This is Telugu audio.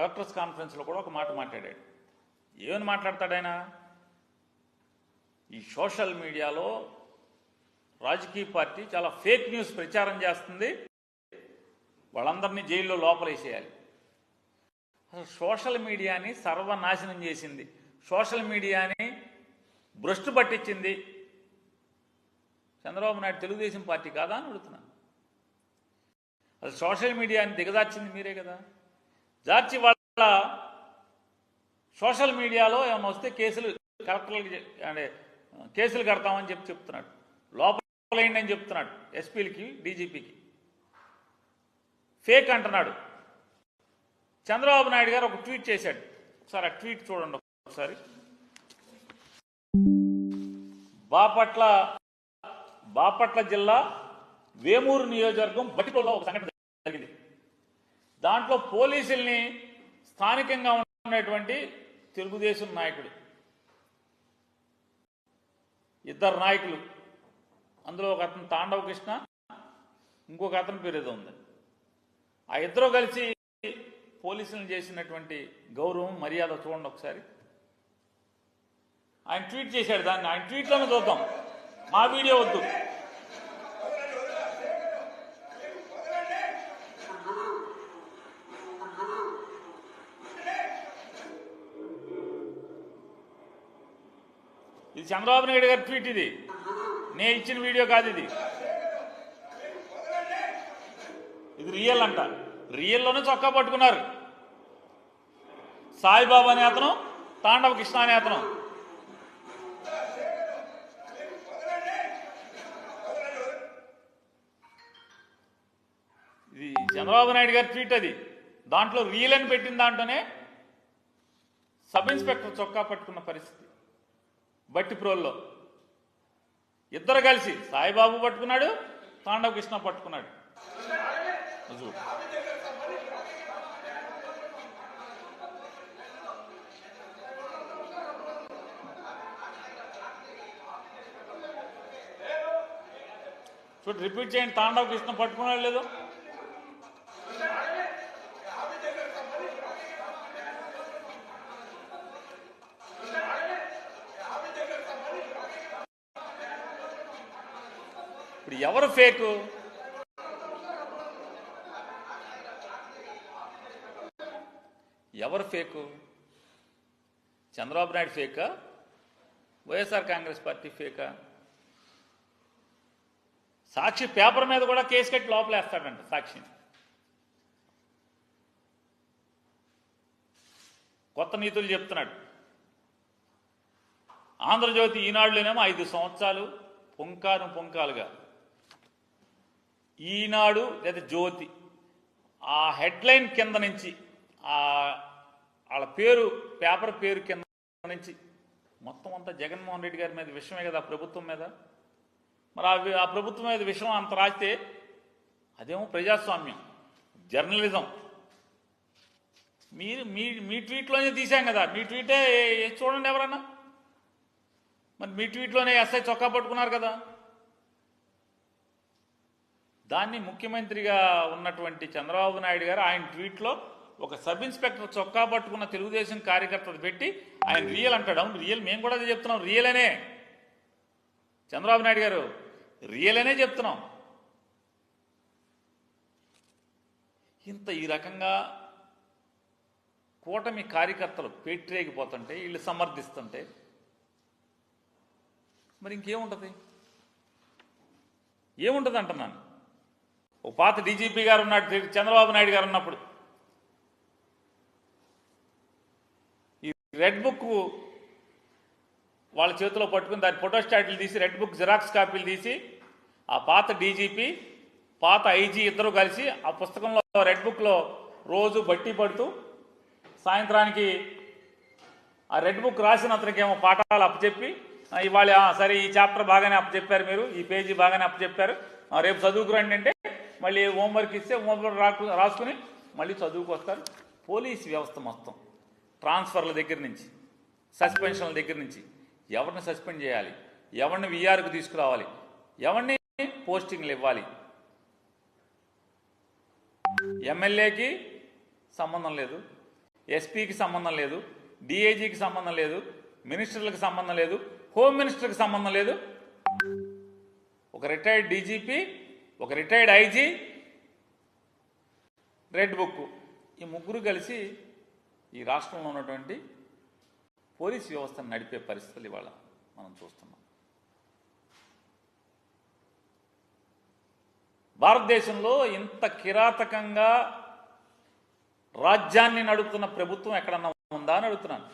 కలెక్టర్స్ కాన్ఫరెన్స్లో కూడా ఒక మాట మాట్లాడాడు. ఏమని మాట్లాడతాడు ఈ సోషల్ మీడియాలో రాజకీయ పార్టీ చాలా ఫేక్ న్యూస్ ప్రచారం చేస్తుంది. వాళ్ళందరినీ జైల్లో లోపలేసేయాలి. అసలు సోషల్ మీడియాని సర్వనాశనం చేసింది. సోషల్ మీడియాని భ్రష్టు పట్టించింది. చంద్రబాబు నాయుడు తెలుగుదేశం పార్టీ కాదా అని అడుగుతున్నాను. అది సోషల్ మీడియాని దిగదార్చింది మీరే కదా. జార్చి వాళ్ళ సోషల్ మీడియాలో ఏమైనా వస్తే కేసులు కలెక్టర్లకి అంటే కేసులు కడతామని చెప్పి చెప్తున్నాడు. లోపలేండి అని చెప్తున్నాడు ఎస్పీలకి డీజీపీకి. ఫేక్ అంటున్నాడు. చంద్రబాబు నాయుడు గారు ఒక ట్వీట్ చేశాడు. ఒకసారి ఆ ట్వీట్ చూడండి ఒకసారి. బాపట్ల బాపట్ల జిల్లా వేమూరు నియోజకవర్గం బటికోలో ఒక సంఘటన దాంట్లో పోలీసుల్ని స్థానికంగా ఉన్నటువంటి తెలుగుదేశం నాయకుడు ఇద్దరు నాయకులు అందులో ఒక అతను తాండవ కృష్ణ ఇంకొక అతని పేరు ఏదో ఉంది. ఆ ఇద్దరు కలిసి పోలీసులను చేసినటువంటి గౌరవం మర్యాద చూడండి ఒకసారి. ఆయన ట్వీట్ చేశాడు దాన్ని. ఆయన ట్వీట్లోనే చూద్దాం. మా వీడియో వద్దు. ఇది చంద్రబాబు నాయుడు గారి ట్వీట్ ఇది. నేను ఇచ్చిన వీడియో కాదు ఇది. ఇది రియల్ అంట. రియల్లోనే చొక్కా పట్టుకున్నారు. సాయిబాబా అనే అతను తాండవ కృష్ణ అనే అతను. ఇది చంద్రబాబు నాయుడు గారి ట్వీట్ అది. దాంట్లో రియల్ అని పెట్టిన దాంట్లోనే సబ్ ఇన్స్పెక్టర్ చొక్కా పట్టుకున్న పరిస్థితి. బట్టి ప్రోల్లో. ఇద్దరు కలిసి సాయిబాబు పట్టుకున్నాడు తాండవ కృష్ణ పట్టుకున్నాడు చూడు. రిపీట్ చేయండి తాండవ కృష్ణ పట్టుకున్నాడు లేదు? ఇప్పుడు ఎవరు ఫేకు? ఎవరు ఫేకు? చంద్రబాబు నాయుడు ఫేకా? వైఎస్ఆర్ కాంగ్రెస్ పార్టీ ఫేకా? సాక్షి పేపర్ మీద కూడా కేసు కట్టి లోపలేస్తాడంట సాక్షిని. కొత్త నీతులు చెప్తున్నాడు. ఆంధ్రజ్యోతి ఈనాడులోనేమో ఐదు సంవత్సరాలు పుంకాను పుంకాలుగా. ఈనాడు లేదా జ్యోతి ఆ హెడ్లైన్ కింద నుంచి ఆ వాళ్ళ పేరు పేపర్ పేరు కింద నుంచి మొత్తం అంతా జగన్మోహన్ రెడ్డి గారి మీద విషయమే కదా ప్రభుత్వం మీద? మరి ఆ ప్రభుత్వం మీద విషయం అంత రాస్తే అదేమో ప్రజాస్వామ్యం జర్నలిజం. మీరు మీ మీ ట్వీట్లోనే తీసాం కదా మీ ట్వీటే చూడండి ఎవరన్నా? మరి మీ ట్వీట్లోనే ఎస్ఐ చొక్కా పట్టుకున్నారు కదా? దాన్ని ముఖ్యమంత్రిగా ఉన్నటువంటి చంద్రబాబు నాయుడు గారు ఆయన ట్వీట్లో ఒక సబ్ ఇన్స్పెక్టర్ చొక్కా పట్టుకున్న తెలుగుదేశం కార్యకర్తలు పెట్టి ఆయన రియల్. అంటాడు. అవును రియల్. మేము కూడా అదే చెప్తున్నాం. రియల్ అనే. చంద్రబాబు నాయుడు గారు రియల్ అనే చెప్తున్నాం. ఇంత ఈ రకంగా కూటమి కార్యకర్తలు పెట్టిరేగిపోతుంటే వీళ్ళు సమర్థిస్తుంటే మరి ఇంకేముంటుంది? ఏముంటుంది అంటున్నాను ఒక పాత డీజీపీ గారు ఉన్నాడు చంద్రబాబు నాయుడు గారు ఉన్నప్పుడు. ఈ రెడ్ బుక్ వాళ్ళ చేతిలో పట్టుకుని దాని ఫోటోస్టాట్లు తీసి రెడ్ బుక్ జిరాక్స్ కాపీలు తీసి ఆ పాత డీజీపీ పాత ఐజీ ఇద్దరు కలిసి ఆ పుస్తకంలో రెడ్ బుక్లో రోజు బట్టి పడుతూ సాయంత్రానికి ఆ రెడ్ బుక్ రాసిన అతనికి ఏమో పాఠాలు అప్పచెప్పి ఇవాళ సరే ఈ చాప్టర్ బాగానే అప్పచెప్పారు మీరు ఈ పేజీ బాగానే అప్పచెప్పారు రేపు చదువుకురండి అంటే మళ్ళీ హోంవర్క్ ఇస్తే హోంవర్క్ రాకు రాసుకుని మళ్ళీ చదువుకు వస్తారు. పోలీస్ వ్యవస్థ మొత్తం. ట్రాన్స్ఫర్ల దగ్గర నుంచి సస్పెన్షన్ల దగ్గర నుంచి ఎవరిని సస్పెండ్ చేయాలి? ఎవరిని విఆర్కు తీసుకురావాలి? ఎవరిని పోస్టింగ్లు ఇవ్వాలి? ఎమ్మెల్యేకి సంబంధం లేదు. ఎస్పీకి సంబంధం లేదు. డిఐజీకి సంబంధం లేదు. మినిస్టర్లకు సంబంధం లేదు. హోమ్ మినిస్టర్కి సంబంధం లేదు. ఒక రిటైర్డ్ డీజీపీ ఒక రిటైర్డ్ ఐజీ రెడ్ బుక్ ఈ ముగ్గురు కలిసి ఈ రాష్ట్రంలో ఉన్నటువంటి పోలీస్ వ్యవస్థను నడిపే పరిస్థితులు ఇవాళ మనం చూస్తున్నాం. భారతదేశంలో ఇంత కిరాతకంగా రాజ్యాన్ని నడుపుతున్న ప్రభుత్వం ఎక్కడన్నా ఉందా అని అడుగుతున్నాను.